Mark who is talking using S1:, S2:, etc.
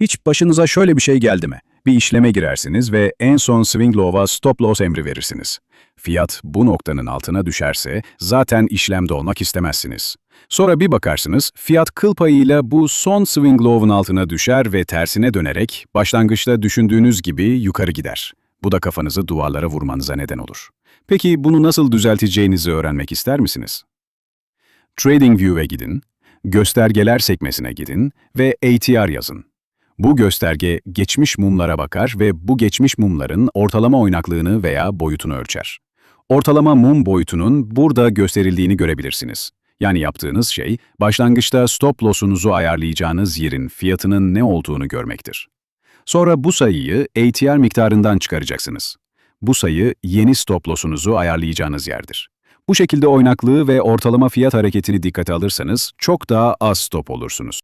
S1: Hiç başınıza şöyle bir şey geldi mi? Bir işleme girersiniz ve en son swing low'a stop loss emri verirsiniz. Fiyat bu noktanın altına düşerse zaten işlemde olmak istemezsiniz. Sonra bir bakarsınız fiyat kıl payıyla bu son swing low'un altına düşer ve tersine dönerek başlangıçta düşündüğünüz gibi yukarı gider. Bu da kafanızı duvarlara vurmanıza neden olur. Peki bunu nasıl düzelteceğinizi öğrenmek ister misiniz? TradingView'e gidin, göstergeler sekmesine gidin ve ATR yazın. Bu gösterge geçmiş mumlara bakar ve bu geçmiş mumların ortalama oynaklığını veya boyutunu ölçer. Ortalama mum boyutunun burada gösterildiğini görebilirsiniz. Yani yaptığınız şey, başlangıçta stop loss'unuzu ayarlayacağınız yerin fiyatının ne olduğunu görmektir. Sonra bu sayıyı ATR miktarından çıkaracaksınız. Bu sayı yeni stop loss'unuzu ayarlayacağınız yerdir. Bu şekilde oynaklığı ve ortalama fiyat hareketini dikkate alırsanız çok daha az stop olursunuz.